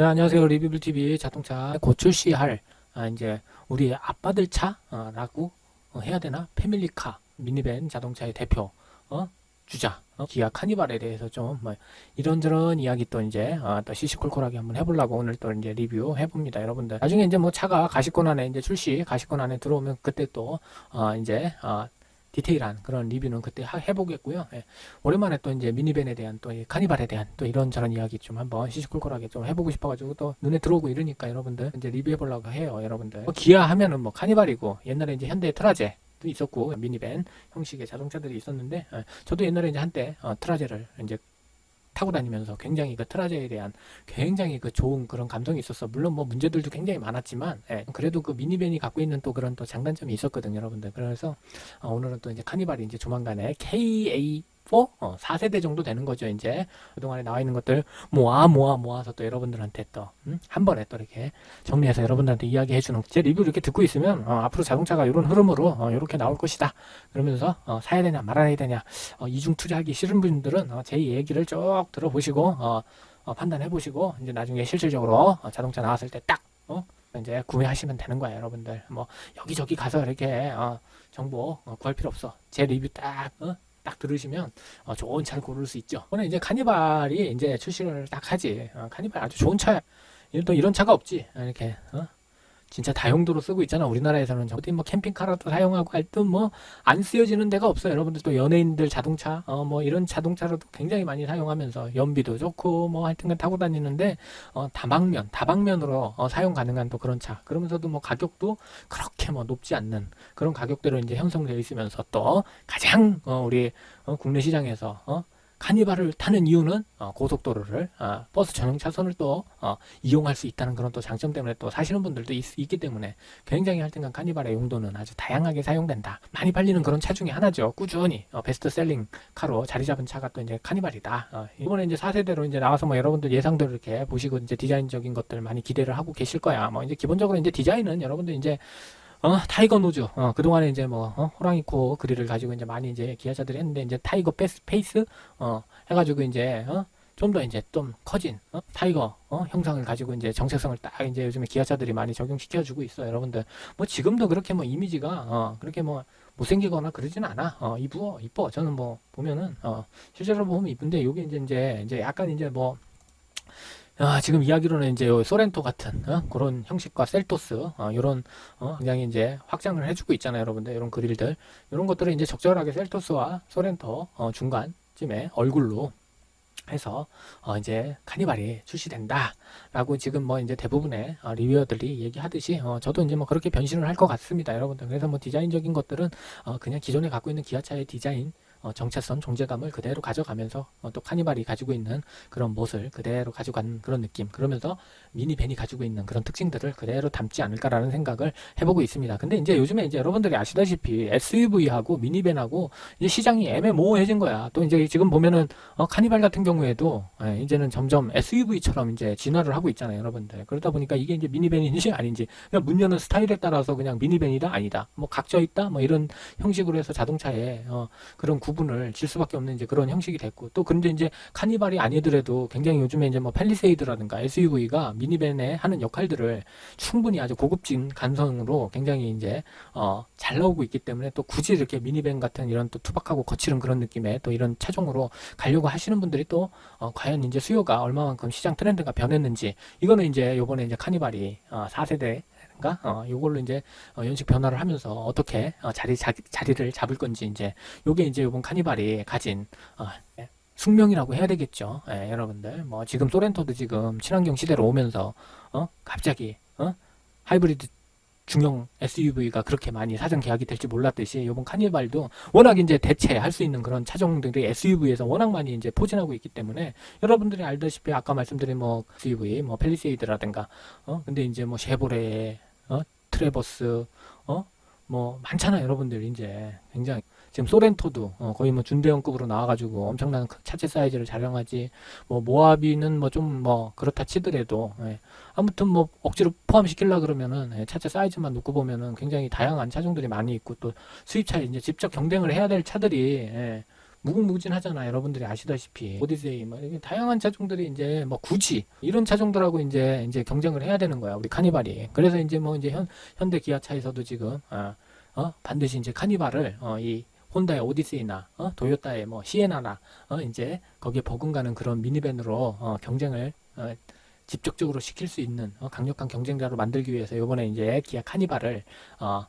네, 안녕하세요. 리뷰블TV 자동차 곧 출시할 아, 이제 우리 아빠들 차라고 어, 해야 되나? 패밀리카 미니밴 자동차의 대표 어? 주자 어? 기아 카니발에 대해서 좀 뭐 이런저런 이야기 또 이제 아, 또 시시콜콜하게 한번 해보려고 오늘 또 이제 리뷰 해봅니다, 여러분들. 나중에 이제 뭐 차가 가시권 안에 이제 출시 가시권 안에 들어오면 그때 또 어, 이제 어, 디테일한 그런 리뷰는 그때 하- 해보겠고요. 예. 오랜만에 또 이제 미니밴에 대한 또이 카니발에 대한 또 이런저런 이야기 좀 한번 시시콜콜하게 좀 해보고 싶어가지고 또 눈에 들어오고 이러니까 여러분들 이제 리뷰해보려고 해요, 여러분들. 뭐 기아 하면은 뭐 카니발이고 옛날에 이제 현대 트라제 도 있었고 미니밴 형식의 자동차들이 있었는데 예. 저도 옛날에 이제 한때 어, 트라제를 이제 타고 다니면서 굉장히 그 트라제에 대한 굉장히 그 좋은 그런 감성이 있었어. 물론 뭐 문제들도 굉장히 많았지만, 예, 그래도 그 미니밴이 갖고 있는 또 그런 또 장단점이 있었거든요, 여러분들. 그래서 어, 오늘은 또 이제 카니발이 이제 조만간에 KA4 어, 4세대 정도 되는 거죠, 이제. 그동안에 나와 있는 것들 모아 모아 모아서 또 여러분들한테 또 음? 한 번에 또 이렇게 정리해서 여러분들한테 이야기해 주는 제 리뷰 이렇게 듣고 있으면 어, 앞으로 자동차가 이런 흐름으로 어, 이렇게 나올 것이다. 그러면서 어, 사야 되냐 말아야 되냐 어, 이중 투자하기 싫은 분들은 어, 제 얘기를 쭉 들어보시고 어, 어, 판단해 보시고 이제 나중에 실질적으로 어, 자동차 나왔을 때 딱 어? 이제 구매하시면 되는 거예요, 여러분들. 뭐 여기저기 가서 이렇게 어, 정보 어, 구할 필요 없어. 제 리뷰 딱 어? 딱 들으시면 어, 좋은 차를 고를 수 있죠. 오늘 이제 카니발이 이제 출시를 딱 하지. 어, 카니발 아주 좋은. 이런 또 이런 차가 없지. 어, 이렇게 어? 진짜 다용도로 쓰고 있잖아. 우리나라에서는 어디 뭐 캠핑카라도 사용하고 할 듯 뭐 안 쓰여지는 데가 없어요. 여러분들 또 연예인들 자동차 어 뭐 이런 자동차로도 굉장히 많이 사용하면서 연비도 좋고 뭐 하여튼간 타고 다니는데 어 다방면 다방면으로 어, 사용 가능한 또 그런 차. 그러면서도 뭐 가격도 그렇게 뭐 높지 않는 그런 가격대로 이제 형성되어 있으면서 또 가장 어 우리 어, 국내 시장에서 어 카니발을 타는 이유는 어, 고속도로를 어, 버스 전용 차선을 또 어, 이용할 수 있다는 그런 또 장점 때문에 또 사시는 분들도 있, 기 때문에 굉장히 할텐간 카니발의 용도는 아주 다양하게 사용된다. 많이 팔리는 그런 차 중에 하나죠. 꾸준히 어, 베스트셀링 카로 자리 잡은 차가 또 이제 카니발이다. 어, 이번에 이제 4세대로 이제 나와서 뭐 여러분들 예상대로 이렇게 보시고 이제 디자인적인 것들 많이 기대를 하고 계실 거야. 뭐 이제 기본적으로 이제 디자인은 여러분들 이제 어, 타이거 노즈. 어, 그동안에 이제 뭐, 어, 호랑이 코 그릴을 가지고 이제 많이 이제 기아차들이 했는데, 이제 타이거 페이스, 페이스, 어, 해가지고 이제, 어, 좀 더 이제 좀 커진, 어, 타이거, 어, 형상을 가지고 이제 정체성을 딱 이제 요즘에 기아차들이 많이 적용시켜주고 있어요, 여러분들. 뭐 지금도 그렇게 뭐 이미지가, 어, 그렇게 뭐, 못생기거나 그러진 않아. 어, 이뻐, 이뻐. 저는 뭐, 보면은, 어, 실제로 보면 이쁜데, 요게 이제, 이제, 이제 약간 이제 뭐, 아, 지금 이야기로는 이제 요 소렌토 같은 어? 그런 형식과 셀토스 어, 이런 어, 굉장히 이제 확장을 해주고 있잖아요, 여러분들 이런 그릴들 이런 것들을 이제 적절하게 셀토스와 소렌토 어, 중간쯤에 얼굴로 해서 어, 이제 카니발이 출시된다라고 지금 뭐 이제 대부분의 어, 리뷰어들이 얘기하듯이 어, 저도 이제 뭐 그렇게 변신을 할 것 같습니다, 여러분들. 그래서 뭐 디자인적인 것들은 어, 그냥 기존에 갖고 있는 기아차의 디자인 어, 정체성, 존재감을 그대로 가져가면서 어, 또 카니발이 가지고 있는 그런 멋을 그대로 가져간 그런 느낌. 그러면서 미니밴이 가지고 있는 그런 특징들을 그대로 담지 않을까라는 생각을 해보고 있습니다. 근데 이제 요즘에 이제 여러분들이 아시다시피 SUV하고 미니밴하고 이제 시장이 애매모호해진 거야. 또 이제 지금 보면은 어, 카니발 같은 경우에도 예, 이제는 점점 SUV처럼 이제 진화를 하고 있잖아요, 여러분들. 그러다 보니까 이게 이제 미니밴인지 아닌지 그냥 문 여는 스타일에 따라서 그냥 미니밴이다 아니다. 뭐 각져 있다 뭐 이런 형식으로 해서 자동차에 어, 그런 구 분을 질 수밖에 없는 이제 그런 형식이 됐고 또 근데 이제 카니발이 아니더라도 굉장히 요즘에 이제 뭐 팰리세이드라든가 SUV가 미니밴에 하는 역할들을 충분히 아주 고급진 감성으로 굉장히 이제 어, 잘 나오고 있기 때문에 또 굳이 이렇게 미니밴 같은 이런 또 투박하고 거칠은 그런 느낌의 또 이런 차종으로 가려고 하시는 분들이 또 어, 과연 이제 수요가 얼마만큼 시장 트렌드가 변했는지 이거는 이제 요번에 이제 카니발이 어, 4세대 가 어, 요걸로 이제 어, 연식 변화를 하면서 어떻게 어, 자리 자, 자리를 잡을 건지 이제 요게 이제 요번 카니발이 가진 어, 예, 숙명이라고 해야 되겠죠. 예, 여러분들 뭐 지금 소렌토도 지금 친환경 시대로 오면서 어 갑자기 어 하이브리드 중형 SUV가 그렇게 많이 사전 계약이 될지 몰랐듯이 요번 카니발도 워낙 이제 대체할 수 있는 그런 차종들이 SUV에서 워낙 많이 이제 포진하고 있기 때문에 여러분들이 알다시피 아까 말씀드린 뭐 SUV 뭐 펠리세이드라든가 어 근데 이제 뭐 쉐보레 어? 트레버스 어? 뭐 많잖아요 여러분들 이제. 굉장히. 지금 소렌토도 어, 거의 뭐 준대형급으로 나와가지고 엄청난 크- 차체 사이즈를 자랑하지. 뭐 모하비는 뭐좀뭐 그렇다 치더라도 예. 아무튼 뭐 억지로 포함시키려 그러면은 예, 차체 사이즈만 놓고 보면은 굉장히 다양한 차종들이 많이 있고 또 수입차에 이제 직접 경쟁을 해야 될 차들이 예, 무궁무진하잖아. 여러분들이 아시다시피 오디세이 뭐 이렇게 다양한 차종들이 이제 뭐 굳이 이런 차종들하고 이제 이제 경쟁을 해야 되는 거야. 우리 카니발이. 그래서 이제 뭐 이제 현 현대 기아차에서도 지금 아, 어 반드시 이제 카니발을 어, 이 혼다의 오디세이나 어, 도요타의 뭐 시에나나 어, 이제 거기에 버금가는 그런 미니밴으로 어, 경쟁을 어, 직접적으로 시킬 수 있는 어, 강력한 경쟁자로 만들기 위해서 이번에 이제 기아 카니발을 어, 어,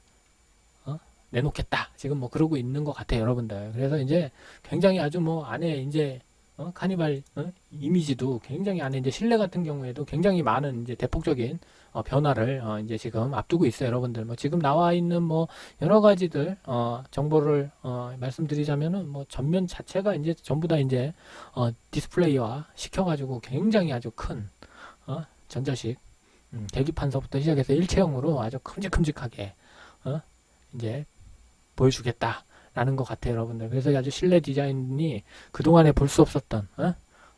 내놓겠다. 지금 뭐 그러고 있는 것 같아요, 여러분들. 그래서 이제 굉장히 아주 뭐 안에 이제 어, 카니발 어, 이미지도 굉장히 안에 이제 실내 같은 경우에도 굉장히 많은 이제 대폭적인 어, 변화를 어, 이제 지금 앞두고 있어요, 여러분들. 뭐 지금 나와 있는 뭐 여러 가지들 어, 정보를 어, 말씀드리자면은 뭐 전면 자체가 이제 전부 다 이제 어, 디스플레이화 시켜가지고 굉장히 아주 큰 어, 전자식 음, 계기판서부터 시작해서 일체형으로 아주 큼직큼직하게 어, 이제 보여주겠다라는 것 같아요, 여러분들. 그래서 아주 실내 디자인이 그동안에 볼 수 없었던 어?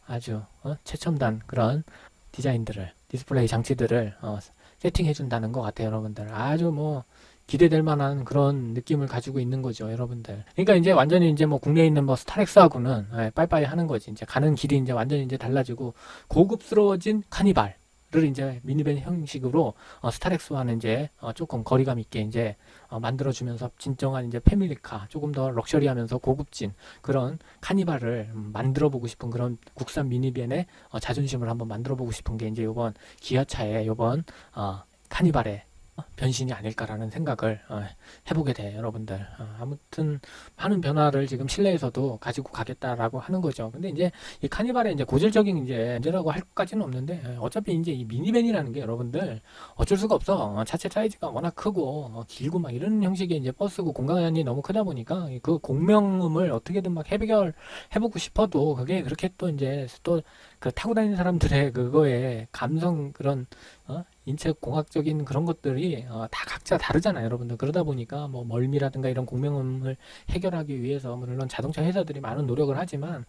아주 어? 최첨단 그런 디자인들을 디스플레이 장치들을 어, 세팅해 준다는 것 같아요, 여러분들. 아주 뭐 기대될 만한 그런 느낌을 가지고 있는 거죠, 여러분들. 그러니까 이제 완전히 이제 뭐 국내에 있는 뭐 스타렉스하고는 예, 빠이빠이 하는 거지. 이제 가는 길이 이제 완전히 이제 달라지고 고급스러워진 카니발 을 이제 미니밴 형식으로 어, 스타렉스와는 이제 어, 조금 거리감 있게 이제 어, 만들어주면서 진정한 이제 패밀리카 조금 더 럭셔리하면서 고급진 그런 카니발을 음, 만들어보고 싶은 그런 국산 미니밴의 어, 자존심을 한번 만들어보고 싶은 게 이제 이번 기아차의 이번 어, 카니발의 어, 변신이 아닐까라는 생각을 어, 해보게 돼요, 여러분들. 어, 아무튼 많은 변화를 지금 실내에서도 가지고 가겠다라고 하는 거죠. 근데 이제 이 카니발의 이제 고질적인 이제 문제라고 할 것까지는 없는데 예, 어차피 이제 이 미니밴이라는 게 여러분들 어쩔 수가 없어. 어, 차체 사이즈가 워낙 크고 어, 길고 막 이런 형식의 이제 버스고 공간이 너무 크다 보니까 그 공명음을 어떻게든 막 해결 해보고 싶어도 그게 그렇게 또 이제 또 그 타고 다니는 사람들의 그거에 감성 그런 어? 인체 공학적인 그런 것들이 어, 다 각자 다르잖아요, 여러분들. 그러다 보니까 뭐 멀미라든가 이런 공명음을 해결하기 위해서 물론 자동차 회사들이 많은 노력을 하지만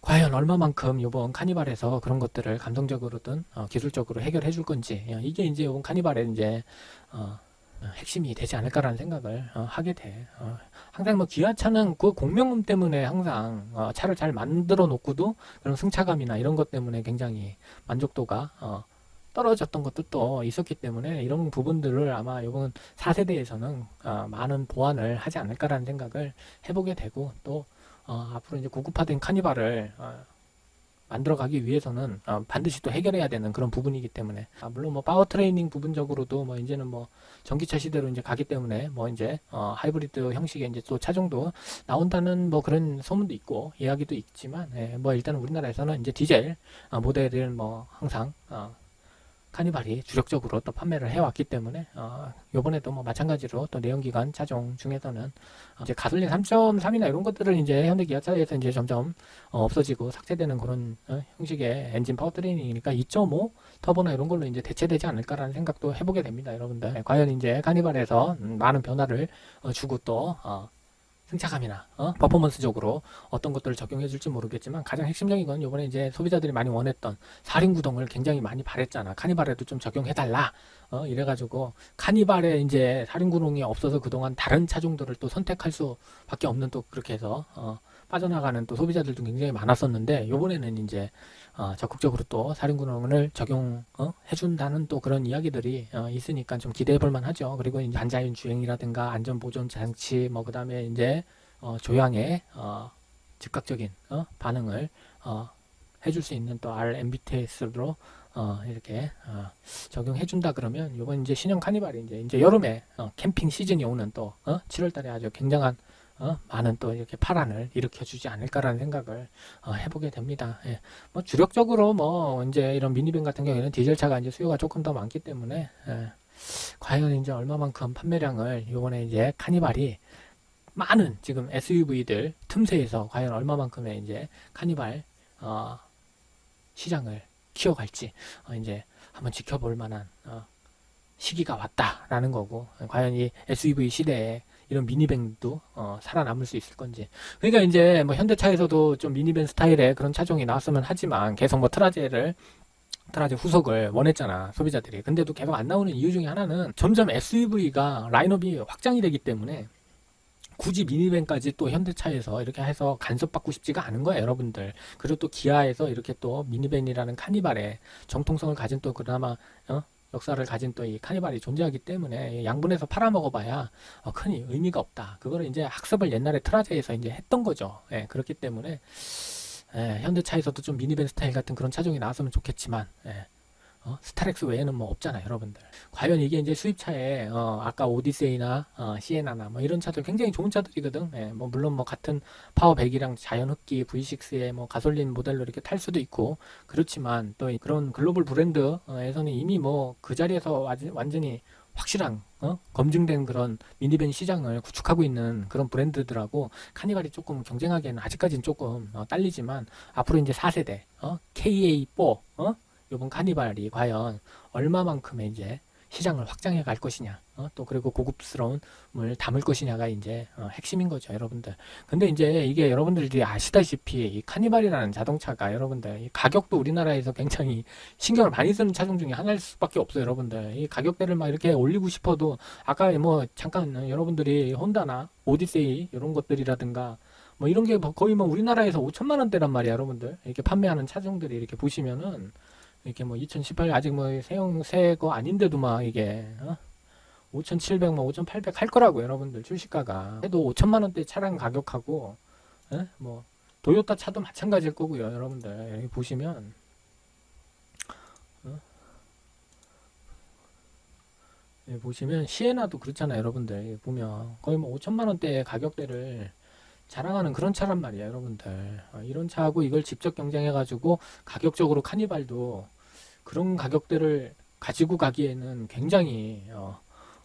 과연 얼마만큼 이번 카니발에서 그런 것들을 감성적으로든 어, 기술적으로 해결해 줄 건지 어, 이게 이제 이번 카니발의 이제 어, 어, 핵심이 되지 않을까라는 생각을 어, 하게 돼. 어, 항상 뭐 기아차는 그 공명음 때문에 항상 어, 차를 잘 만들어 놓고도 그런 승차감이나 이런 것 때문에 굉장히 만족도가 어, 떨어졌던 것도 또 있었기 때문에 이런 부분들을 아마 이번 4세대에서는 어, 많은 보완을 하지 않을까라는 생각을 해보게 되고 또 어, 앞으로 이제 고급화된 카니발을 어, 만들어가기 위해서는 어, 반드시 또 해결해야 되는 그런 부분이기 때문에. 아, 물론 뭐 파워 트레이닝 부분적으로도 뭐 이제는 뭐 전기차 시대로 이제 가기 때문에 뭐 이제 어, 하이브리드 형식의 이제 또 차종도 나온다는 뭐 그런 소문도 있고 이야기도 있지만 예, 뭐 일단은 우리나라에서는 이제 디젤 어, 모델을 뭐 항상 어, 카니발이 주력적으로 또 판매를 해왔기 때문에 어, 요번에도 뭐 마찬가지로 또 내연기관 차종 중에서는 어, 이제 가솔린 3.3이나 이런 것들은 이제 현대 기아차에서 이제 점점 어, 없어지고 삭제되는 그런 어, 형식의 엔진 파워트레이닝이니까 2.5 터보나 이런 걸로 이제 대체되지 않을까라는 생각도 해보게 됩니다, 여러분들. 과연 이제 카니발에서 음, 많은 변화를 어, 주고 또 어, 승차감이나 어? 퍼포먼스적으로 어떤 것들을 적용해 줄지 모르겠지만 가장 핵심적인 건 이번에 이제 소비자들이 많이 원했던 사륜 구동을 굉장히 많이 바랬잖아. 카니발에도 좀 적용해 달라. 어, 이래 가지고 카니발에 이제 사륜 구동이 없어서 그동안 다른 차종들을 또 선택할 수밖에 없는 또 그렇게 해서 어, 빠져나가는 또 소비자들도 굉장히 많았었는데 요번에는 이제 어, 적극적으로 또 사륜구동을 적용해 준다는 또 그런 이야기들이 어, 있으니까 좀 기대해 볼 만하죠. 그리고 이제 반자율 주행이라든가 안전 보존 장치 뭐 그다음에 이제 어, 조향의 어, 즉각적인 어, 반응을 어, 해줄 수 있는 또 RMBTS로 어, 이렇게 어, 적용해 준다 그러면 이번 이제 신형 카니발이 이제 이제 여름에 어, 캠핑 시즌이 오는 또 어, 7월달에 아주 굉장한 어, 많은 또 이렇게 파란을 일으켜 주지 않을까라는 생각을 어, 해보게 됩니다. 예. 뭐 주력적으로 뭐 이제 이런 미니밴 같은 경우에는 디젤차가 이제 수요가 조금 더 많기 때문에 예. 과연 이제 얼마만큼 판매량을 이번에 이제 카니발이 많은 지금 SUV들 틈새에서 과연 얼마만큼의 이제 카니발 어, 시장을 키워갈지 어, 이제 한번 지켜볼 만한 어, 시기가 왔다라는 거고 과연 이 SUV 시대에 이런 미니밴도 어, 살아남을 수 있을 건지. 그러니까 이제 뭐 현대차에서도 좀 미니밴 스타일의 그런 차종이 나왔으면 하지만 계속 뭐 트라제를 트라제 후속을 원했잖아 소비자들이. 근데도 계속 안 나오는 이유 중에 하나는 점점 SUV가 라인업이 확장이 되기 때문에 굳이 미니밴까지 또 현대차에서 이렇게 해서 간섭받고 싶지가 않은 거예요, 여러분들. 그리고 또 기아에서 이렇게 또 미니밴이라는 카니발의 정통성을 가진 또 그나마 어? 역사를 가진 또 이 카니발이 존재하기 때문에 양분해서 팔아먹어봐야 어, 큰 의미가 없다. 그거를 이제 학습을 옛날에 트라제에서 이제 했던 거죠. 예, 그렇기 때문에 예, 현대차에서도 좀 미니밴 스타일 같은 그런 차종이 나왔으면 좋겠지만 예, 어, 스타렉스 외에는 뭐 없잖아요, 여러분들. 과연 이게 이제 수입차에 어, 아까 오디세이나 어, 시에나나 뭐 이런 차들 굉장히 좋은 차들이거든. 예, 뭐 물론 뭐 같은 파워 100이랑 자연 흡기 V6의 뭐 가솔린 모델로 이렇게 탈 수도 있고 그렇지만 또 그런 글로벌 브랜드에서는 이미 뭐 그 자리에서 완전- 완전히 확실한 어? 검증된 그런 미니밴 시장을 구축하고 있는 그런 브랜드들하고 카니발이 조금 경쟁하기에는 아직까지는 조금 어, 딸리지만 앞으로 이제 4세대 어? KA4 어? 요번 카니발이 과연 얼마만큼의 이제 시장을 확장해 갈 것이냐, 어? 또 그리고 고급스러움을 담을 것이냐가 이제 어, 핵심인 거죠, 여러분들. 근데 이제 이게 여러분들이 아시다시피 이 카니발이라는 자동차가 여러분들 이 가격도 우리나라에서 굉장히 신경을 많이 쓰는 차종 중에 하나일 수밖에 없어요, 여러분들. 이 가격대를 막 이렇게 올리고 싶어도 아까 뭐 잠깐 여러분들이 혼다나 오디세이 이런 것들이라든가 뭐 이런 게 거의 뭐 우리나라에서 5천만 원대란 말이야, 여러분들. 이렇게 판매하는 차종들이 이렇게 보시면은 이렇게 뭐 2018 아직 뭐 새용 새거 아닌데도 막 이게 어? 5,700, 뭐 5,800 할 거라고 여러분들 출시가가 해도 5천만 원대 차량 가격하고 예? 뭐 도요타 차도 마찬가지일 거고요, 여러분들 여기 보시면 어? 보시면 시에나도 그렇잖아요, 여러분들 보면 거의 뭐 5천만 원대 가격대를 자랑하는 그런 차란 말이야, 여러분들. 어, 이런 차하고 이걸 직접 경쟁해 가지고 가격적으로 카니발도 그런 가격대를 가지고 가기에는 굉장히 어,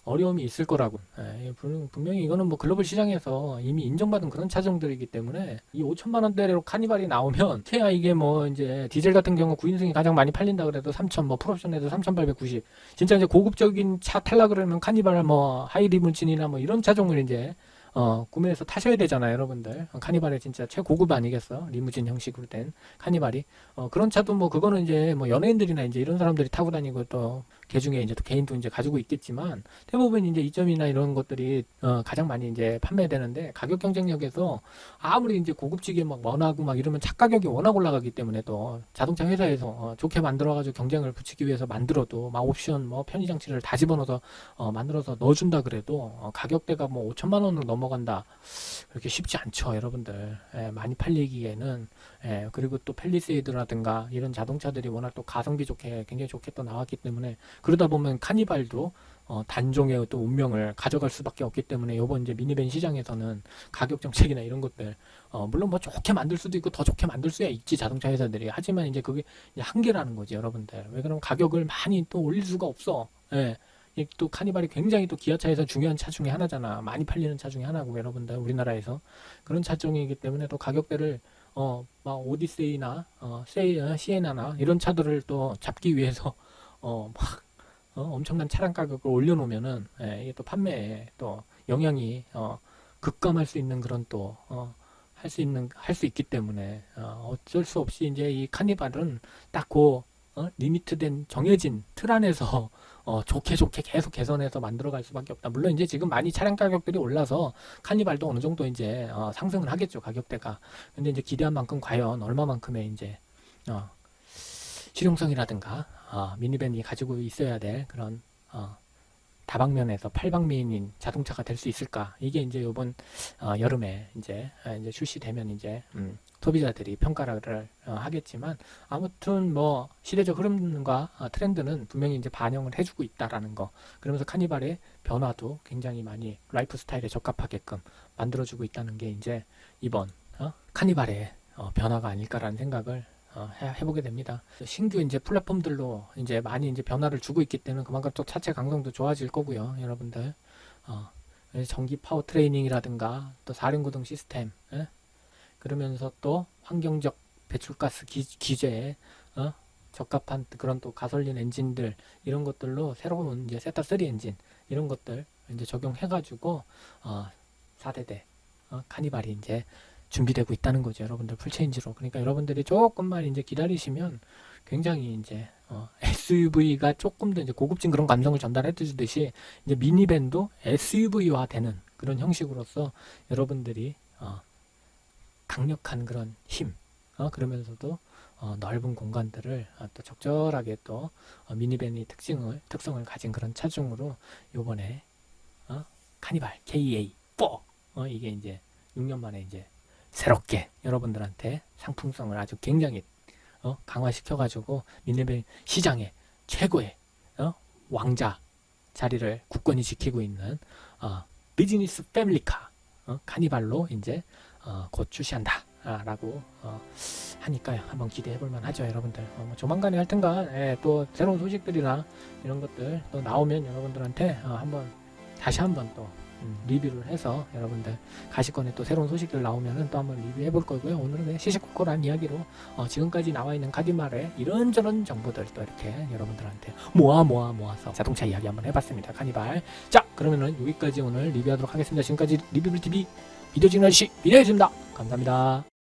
어려움이 있을 거라고. 예, 분- 분명히 이거는 뭐 글로벌 시장에서 이미 인정받은 그런 차종들이기 때문에 이 5천만 원대로 카니발이 나오면 태야 이게 뭐 이제 디젤 같은 경우 9인승이 가장 많이 팔린다 그래도 3천 뭐 풀옵션에도 3,890. 진짜 이제 고급적인 차 탈라 그러면 카니발 뭐 하이리무진이나 뭐 이런 차종을 이제 어, 구매해서 타셔야 되잖아요, 여러분들. 어, 카니발의 진짜 최고급 아니겠어? 리무진 형식으로 된 카니발이. 어, 그런 차도 뭐, 그거는 이제 뭐 연예인들이나 이제 이런 사람들이 타고 다니고 또, 개 중에 이제 또 개인도 이제 가지고 있겠지만, 대부분 이제 2점이나 이런 것들이, 어, 가장 많이 이제 판매되는데, 가격 경쟁력에서 아무리 이제 고급지게 막 원하고 막 이러면 차 가격이 워낙 올라가기 때문에 또, 자동차 회사에서 어, 좋게 만들어가지고 경쟁을 붙이기 위해서 만들어도, 막 옵션, 뭐 편의 장치를 다 집어넣어서, 어, 만들어서 넣어준다 그래도, 어, 가격대가 뭐 5천만 원으로 넘어간다. 그렇게 쉽지 않죠, 여러분들. 예, 많이 팔리기에는. 예, 그리고 또 펠리세이드라든가 이런 자동차들이 워낙 또 가성비 좋게, 굉장히 좋게 또 나왔기 때문에 그러다 보면 카니발도 어, 단종의 또 운명을 가져갈 수밖에 없기 때문에 요번 이제 미니밴 시장에서는 가격 정책이나 이런 것들 어, 물론 뭐 좋게 만들 수도 있고 더 좋게 만들 수야 있지 자동차 회사들이 하지만 이제 그게 이제 한계라는 거지 여러분들 왜 그러면 가격을 많이 또 올릴 수가 없어 예. 이또 카니발이 굉장히 또 기아차에서 중요한 차 중에 하나잖아. 많이 팔리는 차 중에 하나고 여러분들 우리나라에서 그런 차종이기 때문에 또 가격대를 어, 막 오디세이나 어, 세이, 어, 시에나나 이런 차들을 또 잡기 위해서 어, 막 어, 엄청난 차량 가격을 올려놓으면은 예, 이게 또 판매에 또 영향이 어, 급감할 수 있는 그런 또 어, 할 수 있는 할 수 있기 때문에 어, 어쩔 수 없이 이제 이 카니발은 딱그 어, 리미트된 정해진 틀 안에서 어, 좋게 좋게 계속 개선해서 만들어갈 수밖에 없다. 물론 이제 지금 많이 차량 가격들이 올라서 카니발도 어느 정도 이제 어, 상승을 하겠죠 가격대가. 근데 이제 기대한 만큼 과연 얼마만큼의 이제 어, 실용성이라든가 어, 미니밴이 가지고 있어야 될 그런 어, 다방면에서 팔방미인인 자동차가 될 수 있을까? 이게 이제 이번 어, 여름에 이제 아, 이제 출시되면 이제 음, 소비자들이 평가를 어, 하겠지만 아무튼 뭐 시대적 흐름과 어, 트렌드는 분명히 이제 반영을 해주고 있다라는 거. 그러면서 카니발의 변화도 굉장히 많이 라이프 스타일에 적합하게끔 만들어주고 있다는 게 이제 이번 어? 카니발의 어, 변화가 아닐까라는 생각을 어, 해, 해보게 됩니다. 신규 이제 플랫폼들로 이제 많이 이제 변화를 주고 있기 때문에 그만큼 또 차체 강성도 좋아질 거고요, 여러분들. 어, 전기 파워 트레이닝이라든가 또 사륜 구동 시스템, 예? 그러면서 또 환경적 배출가스 기, 규제에 어? 적합한 그런 또 가솔린 엔진들 이런 것들로 새로운 이제 세타 3 엔진 이런 것들 이제 적용해가지고 어, 4대대 어, 카니발이 이제 준비되고 있다는 거죠, 여러분들 풀체인지로. 그러니까 여러분들이 조금만 이제 기다리시면 굉장히 이제 어, SUV가 조금 더 이제 고급진 그런 감성을 전달해 주듯이 이제 미니밴도 SUV화 되는 그런 형식으로서 여러분들이 어, 강력한 그런 힘 어, 그러면서도 어, 넓은 공간들을 어, 또 적절하게 또 어, 미니밴의 특징을 특성을 가진 그런 차종으로 요번에 어, 카니발 KA4 어, 이게 이제 6년 만에 이제 새롭게 여러분들한테 상품성을 아주 굉장히 어, 강화시켜가지고 미니밴 시장의 최고의 어, 왕자 자리를 굳건히 지키고 있는 어, 비즈니스 패밀리카 어, 카니발로 이제 어, 곧 출시한다. 아, 라고 어, 하니까요. 한번 기대해 볼만 하죠, 여러분들. 어, 뭐 조만간에 하여튼간 예, 또 새로운 소식들이나 이런 것들 또 나오면 여러분들한테 어, 한번 다시 한번 또 음, 리뷰를 해서 여러분들 가시권에 또 새로운 소식들 나오면은 또 한번 리뷰해 볼 거고요. 오늘은 그냥 시시콜콜한 이야기로 어, 지금까지 나와 있는 카디말의 이런저런 정보들 또 이렇게 여러분들한테 모아 모아 모아서 자동차 이야기 한번 해봤습니다. 카니발. 자, 그러면은 여기까지 오늘 리뷰하도록 하겠습니다. 지금까지 리뷰블 TV 비디오 찍는 시 미래였습니다. 감사합니다.